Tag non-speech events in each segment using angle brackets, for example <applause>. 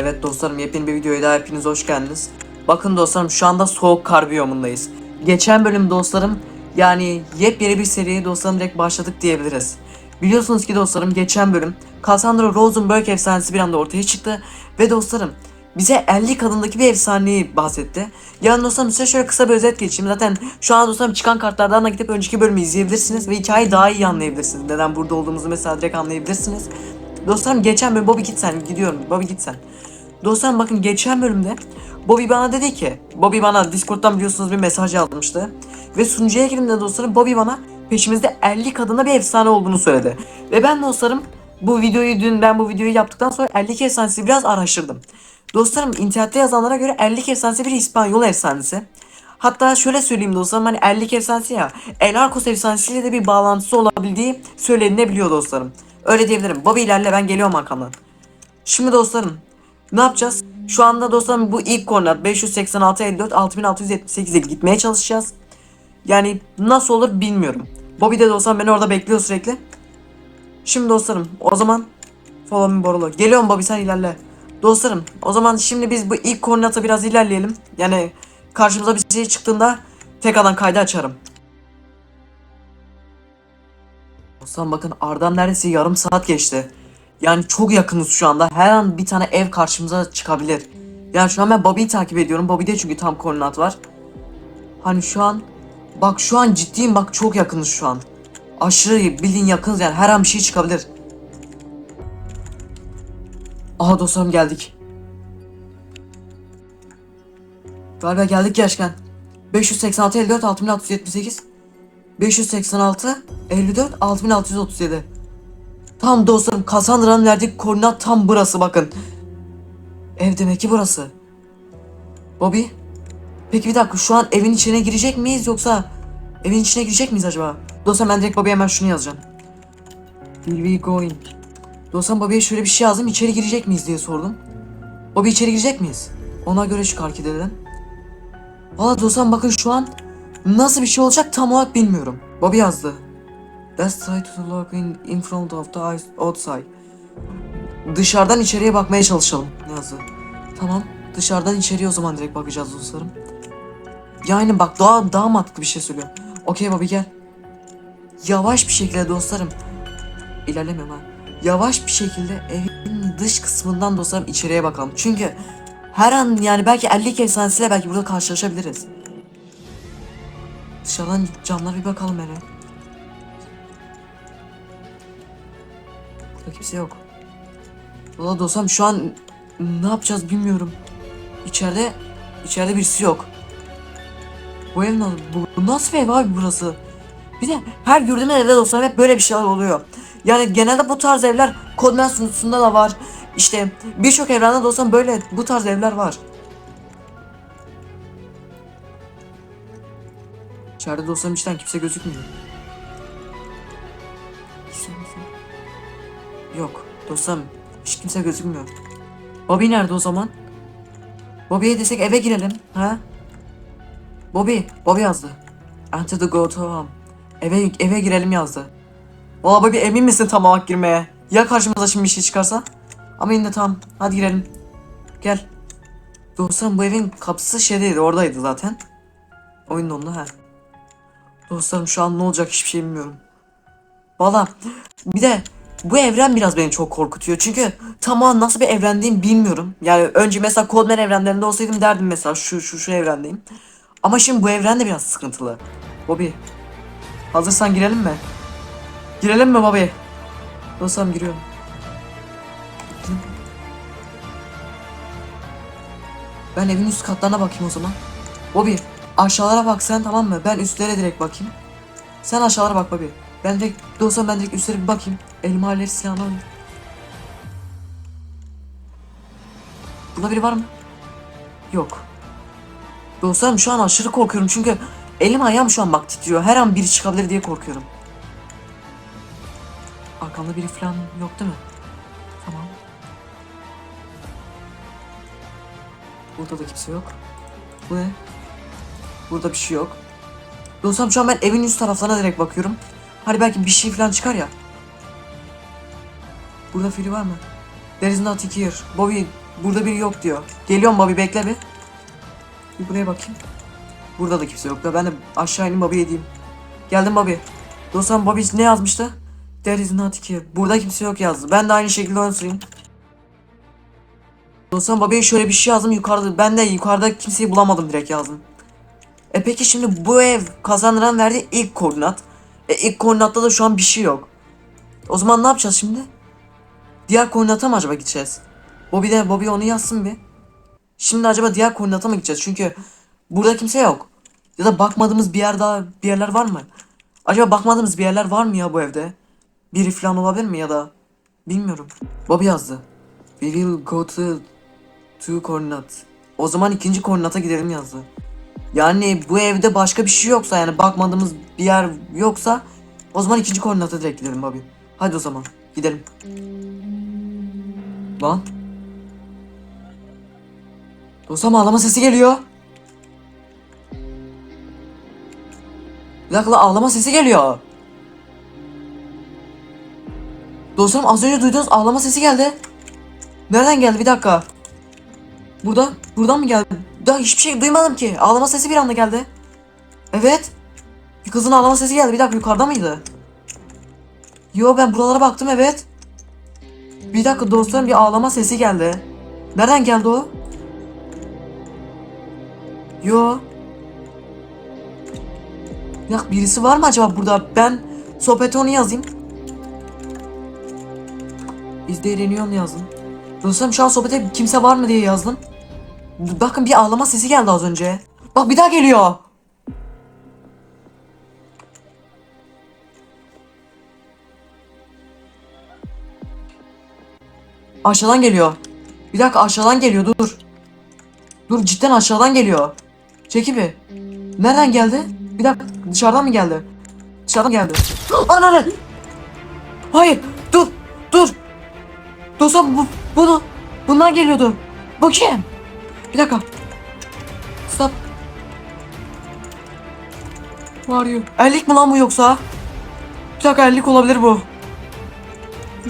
Evet dostlarım yepyeni bir videoya daha hepiniz hoş geldiniz. Bakın dostlarım şu anda soğuk kar biyomundayız. Geçen bölüm dostlarım yani yepyeni bir seriye dostlarım direkt başladık diyebiliriz. Biliyorsunuz ki dostlarım geçen bölüm Cassandra Rosenberg efsanesi bir anda ortaya çıktı ve dostlarım bize 50 kadındaki bir efsaneyi bahsetti. Yani dostlarım size şöyle kısa bir özet geçeyim. Zaten şu an dostlarım çıkan kartlardan da gidip önceki bölümü izleyebilirsiniz ve hikayeyi daha iyi anlayabilirsiniz. Neden burada olduğumuzu mesela direkt anlayabilirsiniz. Dostlarım geçen bölüm Bobby git sen gidiyorum Bobby git sen. Dostlarım bakın geçen bölümde Bobby bana dedi ki Bobby bana Discord'dan biliyorsunuz bir mesaj yazmıştı. Ve sunucuya girdiğimde dostlarım Bobby bana peşimizde 50 kadına bir efsane olduğunu söyledi. Ve ben dostlarım bu videoyu dün ben bu videoyu yaptıktan sonra 50 efsanesi biraz araştırdım. Dostlarım internette yazanlara göre 50 efsanesi bir İspanyol efsanesi. Hatta şöyle söyleyeyim dostlarım hani 50 efsanesi ya El Arcos efsanesiyle de bir bağlantısı olabildiği söylenilebiliyor dostlarım. Öyle diyebilirim. Bobby ilerle ben geliyorum arkamdan. Şimdi dostlarım ne yapacağız? Şu anda dostlarım bu ilk koordinat 586 54 6678'e gitmeye çalışacağız. Yani nasıl olur bilmiyorum. Bobby de dostlarım beni orada bekliyor sürekli. Şimdi dostlarım o zaman follow me Borolo. Geliyorum Bobby sen ilerle. Dostlarım o zaman şimdi biz bu ilk koordinata biraz ilerleyelim. Yani karşımıza bir şey çıktığında tekrardan kaydı açarım. Dostlarım bakın Ardan neredeyse yarım saat geçti. Yani çok yakınız şu anda. Her an bir tane ev karşımıza çıkabilir. Yani şu an ben Bobby'yi takip ediyorum. Bobby'de çünkü tam koordinat var. Hani şu an bak şu an ciddiyim bak çok yakınız şu an. Aşırı bildiğin yakınız yani her an bir şey çıkabilir. Aha dostlarım geldik. Galiba geldik gerçekten. 586 54 6678 586 54 6637 Tam dostlarım Cassandra'nın verdiği koordinat tam burası bakın. Ev demek ki burası. Bobby? Peki bir dakika şu an evin içine girecek miyiz yoksa evin içine girecek miyiz acaba? Dostlarım ben direkt Bobby'ye hemen şunu yazacağım. Will we go in? Dostlarım Bobby'ye şöyle bir şey yazdım içeri girecek miyiz diye sordum. Bobby içeri girecek miyiz? Ona göre şu hareket edelim. Valla dostlarım bakın şu an nasıl bir şey olacak tam olarak bilmiyorum. Bobby yazdı. Let's try to look in, in front of the eyes outside. Dışarıdan içeriye bakmaya çalışalım. Yazdı? Tamam. Dışarıdan içeriye o zaman direkt bakacağız dostlarım. Yani bak daha daha mantıklı bir şey söylüyor. Okey Bobby gel. Yavaş bir şekilde dostlarım. İlerlemiyorum ha. Yavaş bir şekilde evin dış kısmından dostlarım içeriye bakalım. Çünkü her an yani belki 50 efsanesiyle belki burada karşılaşabiliriz. Dışarıdan camlara bir bakalım hele. Burada kimse yok. Valla dostum şu an ne yapacağız bilmiyorum. İçeride içeride birisi yok. Bu ev nasıl, bu, nasıl bir ev abi burası? Bir de her gördüğüm evde dostlarım hep böyle bir şeyler oluyor. Yani genelde bu tarz evler Kodman sunucusunda da var. İşte birçok evrende dostlarım böyle bu tarz evler var. İçeride dostlarım içten kimse gözükmüyor. Yok dostum hiç kimse gözükmüyor. Bobby nerede o zaman? Bobby'ye desek eve girelim ha? Bobby, Bobby yazdı. Enter the go to home. Eve, eve girelim yazdı. Valla Bobby emin misin tam olarak girmeye? Ya karşımıza şimdi bir şey çıkarsa? Ama yine de tamam hadi girelim. Gel. Dostlarım bu evin kapısı şeydeydi oradaydı zaten. Oyunun onunla ha. Dostlarım şu an ne olacak hiçbir şey bilmiyorum. Valla bir de bu evren biraz beni çok korkutuyor. Çünkü tam nasıl bir evrendeyim bilmiyorum. Yani önce mesela Codeman evrenlerinde olsaydım derdim mesela şu şu şu evrendeyim. Ama şimdi bu evren de biraz sıkıntılı. Bobby. Hazırsan girelim mi? Girelim mi Bobby? Dostlarım giriyorum. Ben evin üst katlarına bakayım o zaman. Bobby aşağılara bak sen tamam mı? Ben üstlere direkt bakayım. Sen aşağılara bak Bobby. Ben direkt dostum ben direkt üstlere bir bakayım. Elma alet silahını alayım. Burada biri var mı? Yok. Dostlarım şu an aşırı korkuyorum çünkü elim ayağım şu an bak titriyor. Her an biri çıkabilir diye korkuyorum. Arkamda biri falan yok değil mi? Tamam. Burada da kimse yok. Bu ne? Burada bir şey yok. Dostum şu an ben evin üst taraflarına direkt bakıyorum. Hadi belki bir şey falan çıkar ya. Burada biri var mı? There is nothing here. Bobby Burada biri yok diyor. Geliyorum Bobby bekle bir. Bir buraya bakayım. Burada da kimse yok da ben de aşağı ineyim Bobby'ye diyeyim. Geldim Bobby. Dostum Bobby ne yazmıştı? There is not here. Burada kimse yok yazdı. Ben de aynı şekilde süreyim. Dostum Bobby'ye şöyle bir şey yazdım yukarıda. Ben de yukarıda kimseyi bulamadım direkt yazdım. E peki şimdi bu ev kazandıran verdiği ilk koordinat. E ilk koordinatta da şu an bir şey yok. O zaman ne yapacağız şimdi? Diğer koordinata mı acaba gideceğiz? Bobby de Bobby onu yazsın bir. Şimdi acaba diğer koordinata mı gideceğiz? Çünkü burada kimse yok. Ya da bakmadığımız bir yer daha bir yerler var mı? Acaba bakmadığımız bir yerler var mı ya bu evde? Biri falan olabilir mi ya da bilmiyorum. Bobby yazdı. We will go to two coordinate. O zaman ikinci koordinata gidelim yazdı. Yani bu evde başka bir şey yoksa yani bakmadığımız bir yer yoksa o zaman ikinci koordinata direkt gidelim Bobby. Hadi o zaman gidelim. Lan. Dostum ağlama sesi geliyor. Bir dakika ağlama sesi geliyor. Dostum az önce duyduğunuz ağlama sesi geldi. Nereden geldi bir dakika. Burada, buradan mı geldi? Daha hiçbir şey duymadım ki. Ağlama sesi bir anda geldi. Evet. Kızın ağlama sesi geldi. Bir dakika yukarıda mıydı? Yo ben buralara baktım evet. Bir dakika dostlarım bir ağlama sesi geldi. Nereden geldi o? Yo. Ya birisi var mı acaba burada? Ben sohbete onu yazayım. Mu yazdım. Dostlarım şu an sohbete kimse var mı diye yazdım. Bakın bir ağlama sesi geldi az önce. Bak bir daha geliyor. Aşağıdan geliyor. Bir dakika aşağıdan geliyor dur. Dur cidden aşağıdan geliyor. Çeki bir. Nereden geldi? Bir dakika dışarıdan mı geldi? Dışarıdan geldi. <gasps> Ananı! Hayır dur dur. Dostum bu, bunu bundan geliyordu. Bakayım. Bir dakika. Stop. You? Erlik mi lan bu yoksa? Bir dakika erlik olabilir bu.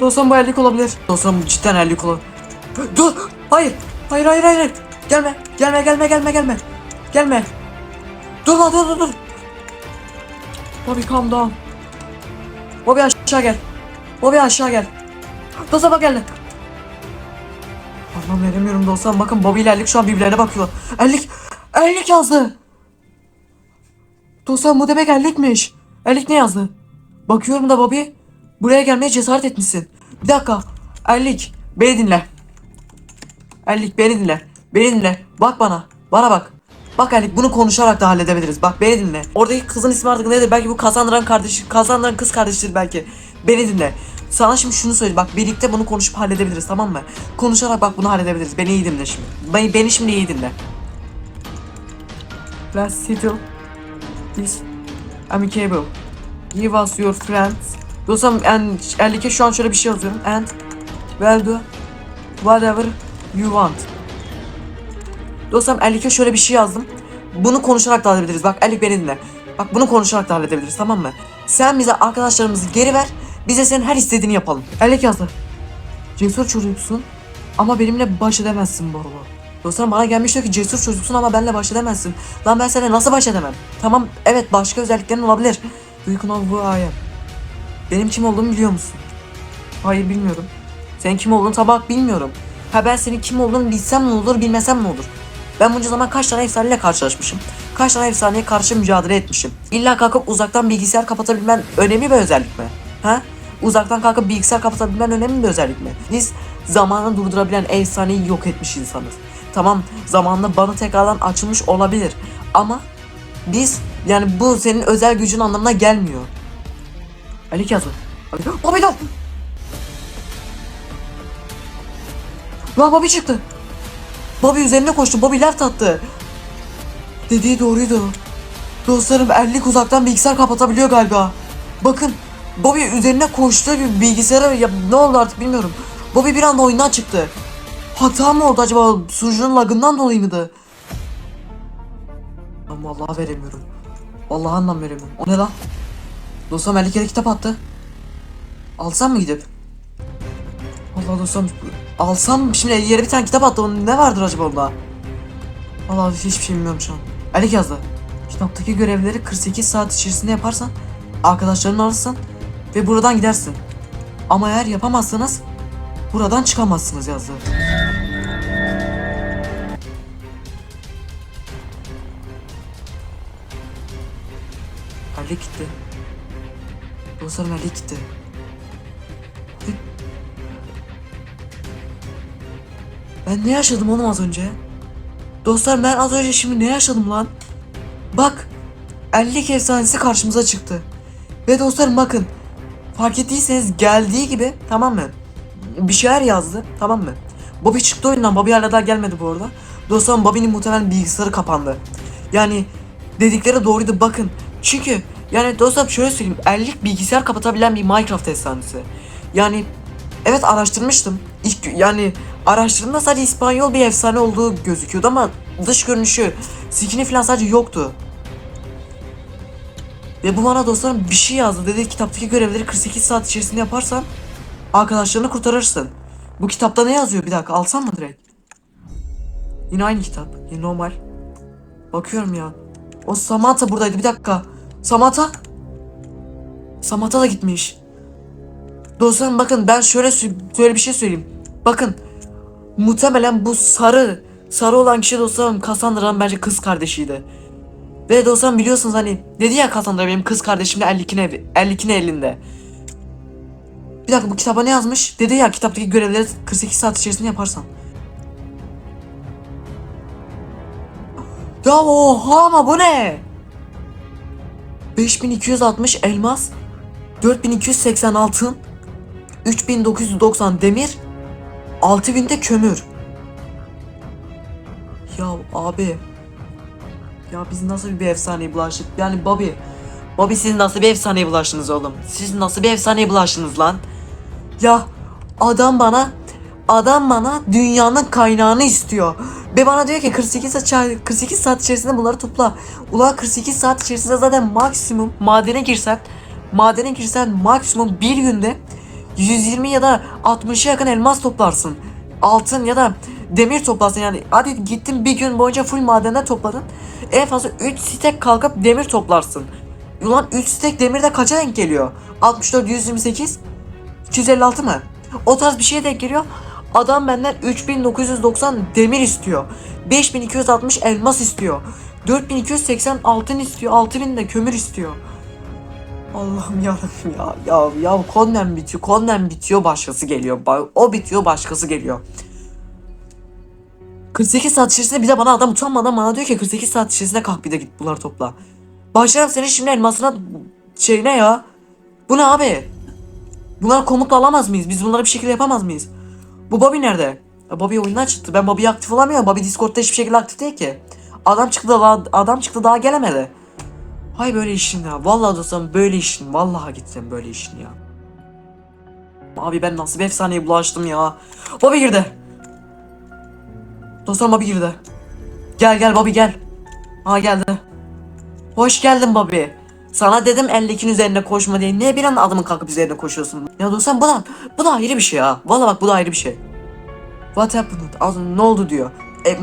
Dostum bu erlik olabilir. Dostum cidden erlik olabilir. Dur. Hayır. Hayır hayır hayır. Gelme. Gelme gelme gelme gelme. Gelme. Dur lan dur dur dur. Bobby calm down. Bobby aşağı gel. Bobby aşağı gel. Dostum bak geldi. Anlam veremiyorum dostum. Bakın Bobby ile Erlik şu an birbirlerine bakıyor. Erlik. Erlik yazdı. Dostum bu demek Erlik'miş. Erlik ne yazdı? Bakıyorum da Bobby. Buraya gelmeye cesaret etmişsin. Bir dakika. Erlik. Beni dinle. Erlik beni dinle. Beni dinle. Bak bana. Bana bak. Bak Erlik bunu konuşarak da halledebiliriz. Bak beni dinle. Oradaki kızın ismi artık nedir? Belki bu kazandıran kardeşi, kazandıran kız kardeşidir belki. Beni dinle. Sana şimdi şunu söyle bak birlikte bunu konuşup halledebiliriz tamam mı? Konuşarak bak bunu halledebiliriz. Beni iyi dinle şimdi. Beni, beni şimdi iyi dinle. Let's settle this amicable. Give us your friends. Dostum and Erlik'e şu an şöyle bir şey yazıyorum. And well do whatever you want. Dostum Erlik'e şöyle bir şey yazdım. Bunu konuşarak da halledebiliriz. Bak Erlik beni dinle. Bak bunu konuşarak da halledebiliriz tamam mı? Sen bize arkadaşlarımızı geri ver. Bize senin her istediğini yapalım. Erlik yazdı. Cesur çocuksun ama benimle baş edemezsin Borlo. Dostlarım bana gelmiş diyor ki cesur çocuksun ama benimle baş edemezsin. Lan ben seninle nasıl baş edemem? Tamam evet başka özelliklerin olabilir. Do you know who? Benim kim olduğumu biliyor musun? Hayır bilmiyorum. Senin kim olduğunu tabak bilmiyorum. Ha ben senin kim olduğunu bilsem ne olur bilmesem ne olur. Ben bunca zaman kaç tane efsaneyle karşılaşmışım. Kaç tane efsaneye karşı mücadele etmişim. İlla kalkıp uzaktan bilgisayar kapatabilmen önemli bir özellik mi? Ha? Uzaktan kalkıp bilgisayar kapatabilmen önemli bir özellik mi? Biz zamanı durdurabilen efsaneyi yok etmiş insanız. Tamam zamanla bana tekrardan açılmış olabilir. Ama biz yani bu senin özel gücün anlamına gelmiyor. Ali. Bobby dur. Lan Bobby çıktı. Bobby üzerine koştu. Bobby left attı. Dediği doğruydu. Dostlarım Erlik uzaktan bilgisayar kapatabiliyor galiba. Bakın Bobby üzerine koştu bilgisayara ya ne oldu artık bilmiyorum. Bobby bir anda oyundan çıktı. Hata mı oldu acaba sunucunun lagından dolayı mıydı? Ben vallahi veremiyorum. Vallahi anlam veremiyorum. O ne lan? Dostum Erlik yere kitap attı. Alsam mı gidip? Allah dostum Alsam şimdi yere bir tane kitap attı. Ne vardır acaba onda? Vallahi hiçbir şey bilmiyorum şu an. Elik yazdı. Kitaptaki görevleri 48 saat içerisinde yaparsan arkadaşlarını alırsın ve buradan gidersin. Ama eğer yapamazsanız buradan çıkamazsınız yazdı. Erlik gitti. Dostlarım Erlik gitti. Ben ne yaşadım oğlum az önce? Dostlar ben az önce şimdi ne yaşadım lan? Bak. Erlik efsanesi karşımıza çıktı. Ve dostlarım bakın. Fark ettiyseniz geldiği gibi tamam mı? Bir şeyler yazdı tamam mı? Bobby çıktı oyundan. Bobby hala daha gelmedi bu arada. Dostlarım Bobby'nin muhtemelen bilgisayarı kapandı. Yani dedikleri doğruydu bakın. Çünkü yani dostlarım şöyle söyleyeyim. Erlik bilgisayar kapatabilen bir Minecraft efsanesi. Yani evet araştırmıştım. İlk yani araştırdığımda sadece İspanyol bir efsane olduğu gözüküyordu ama dış görünüşü, skin'i falan sadece yoktu. Ve bu bana dostlarım bir şey yazdı. Dedi kitaptaki görevleri 48 saat içerisinde yaparsan arkadaşlarını kurtarırsın. Bu kitapta ne yazıyor? Bir dakika alsam mı direkt? Yine aynı kitap. Yine normal. Bakıyorum ya. O Samantha buradaydı. Bir dakika. Samantha? Samantha da gitmiş. Dostlarım bakın ben şöyle şöyle bir şey söyleyeyim. Bakın muhtemelen bu sarı sarı olan kişi dostlarım Cassandra'nın bence kız kardeşiydi. Ve dostlarım biliyorsunuz hani dedi ya Cassandra benim kız kardeşimle 52'ne evi, 52'ne elinde. Bir dakika bu kitaba ne yazmış? Dedi ya kitaptaki görevleri 48 saat içerisinde yaparsan. Ya oha ama bu ne? 5260 elmas, 4280 altın, 3990 demir, 6000 de kömür. Ya abi. Ya biz nasıl bir efsaneye bulaştık? Yani Bobby. Bobby siz nasıl bir efsaneye bulaştınız oğlum? Siz nasıl bir efsaneye bulaştınız lan? Ya adam bana adam bana dünyanın kaynağını istiyor. Ve bana diyor ki 48 saat, 48 saat içerisinde bunları topla. Ulan 48 saat içerisinde zaten maksimum madene girsen madene girsen maksimum bir günde 120 ya da 60'a yakın elmas toplarsın. Altın ya da demir toplarsın yani. Hadi gittin bir gün boyunca full madende topladın. En fazla 3 stek kalkıp demir toplarsın. Ulan 3 stek demir de kaça denk geliyor? 64, 128, 256 mı? O tarz bir şeye denk geliyor. Adam benden 3990 demir istiyor. 5260 elmas istiyor. 4280 altın istiyor. 6000 de kömür istiyor. Allah'ım yarabbim ya. Ya ya konem bitiyor. Konem bitiyor başkası geliyor. O bitiyor başkası geliyor. 48 saat içerisinde bir de bana adam utanmadan bana diyor ki 48 saat içerisinde kalk bir de git bunları topla. Başlarım senin şimdi elmasına şeyine ya. Bu ne abi? Bunlar komutla alamaz mıyız? Biz bunları bir şekilde yapamaz mıyız? Bu Bobby nerede? Bobby oyundan çıktı. Ben Bobby aktif olamıyorum. Bobby Discord'da hiçbir şekilde aktif değil ki. Adam çıktı daha, adam çıktı daha gelemedi. Hay böyle işin ya. Vallahi dostum böyle işin. Vallahi gittim böyle işin ya. Abi ben nasıl bir efsaneye bulaştım ya. Bobby girdi. Dostum Bobby girdi. Gel gel Bobby gel. Ha geldi. Hoş geldin Bobby. Sana dedim 52'nin üzerine koşma diye. Niye bir anda adamın kalkıp üzerine koşuyorsun? Ya dostum bu da, bu da ayrı bir şey ya. Vallahi bak bu da ayrı bir şey. What happened? Az ne oldu diyor. E,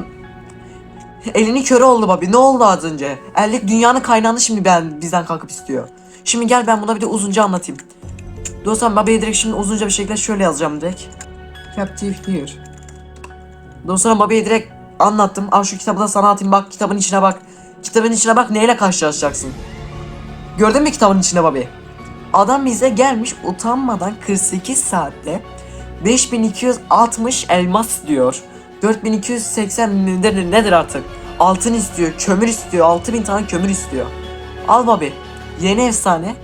elini körü oldu Bobby. Ne oldu az önce? Ellik dünyanın kaynağını şimdi ben bizden kalkıp istiyor. Şimdi gel ben buna bir de uzunca anlatayım. Dostum Bobby'ye direkt şimdi uzunca bir şekilde şöyle yazacağım direkt. Captive here. Dostlarım Bobby'ye direkt anlattım. Al şu kitabı da sana atayım bak kitabın içine bak. Kitabın içine bak neyle karşılaşacaksın. Gördün mü kitabın içine Bobby? Adam bize gelmiş utanmadan 48 saatte 5260 elmas diyor. 4280 nedir, nedir artık? Altın istiyor, kömür istiyor, 6000 tane kömür istiyor. Al Bobby. Yeni efsane.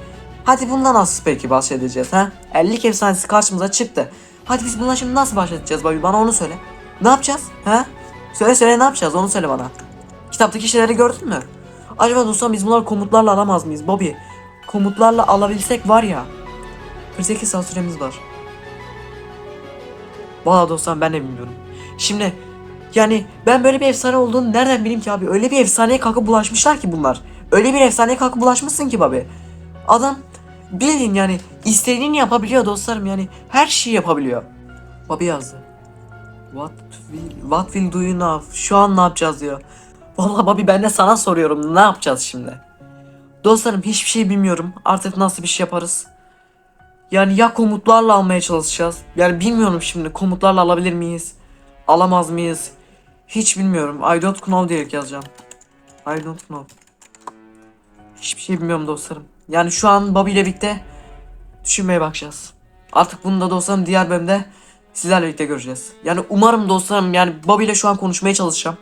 Hadi bundan nasıl peki bahsedeceğiz ha? 50 efsanesi karşımıza çıktı. Hadi biz bundan şimdi nasıl bahsedeceğiz Bobby? Bana onu söyle. Ne yapacağız? Ha? Söyle söyle ne yapacağız? Onu söyle bana. Kitaptaki şeyleri gördün mü? Acaba dostum biz bunları komutlarla alamaz mıyız Bobby? Komutlarla alabilsek var ya. 48 saat süremiz var. Valla dostum ben de bilmiyorum. Şimdi yani ben böyle bir efsane olduğunu nereden bileyim ki abi? Öyle bir efsaneye kalkıp bulaşmışlar ki bunlar. Öyle bir efsaneye kalkıp bulaşmışsın ki abi. Adam bildiğin yani istediğini yapabiliyor dostlarım yani her şeyi yapabiliyor. Bobby yazdı. What will, what will do you now? Şu an ne yapacağız diyor. Vallahi Bobby ben de sana soruyorum. Ne yapacağız şimdi? Dostlarım hiçbir şey bilmiyorum. Artık nasıl bir şey yaparız? Yani ya komutlarla almaya çalışacağız. Yani bilmiyorum şimdi komutlarla alabilir miyiz? Alamaz mıyız? Hiç bilmiyorum. I don't know diyerek yazacağım. I don't know. Hiçbir şey bilmiyorum dostlarım. Yani şu an Bobby ile birlikte düşünmeye bakacağız. Artık bunu da dostlarım diğer bölümde sizlerle birlikte göreceğiz. Yani umarım dostlarım yani Bobby ile şu an konuşmaya çalışacağım.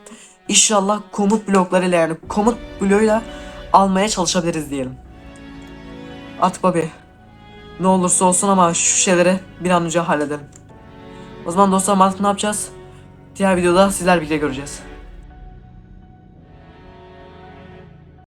İnşallah komut bloklarıyla yani komut bloğuyla almaya çalışabiliriz diyelim. Artık Bobby ne olursa olsun ama şu şeyleri bir an önce halledelim. O zaman dostlarım artık ne yapacağız? Diğer videoda sizlerle birlikte göreceğiz.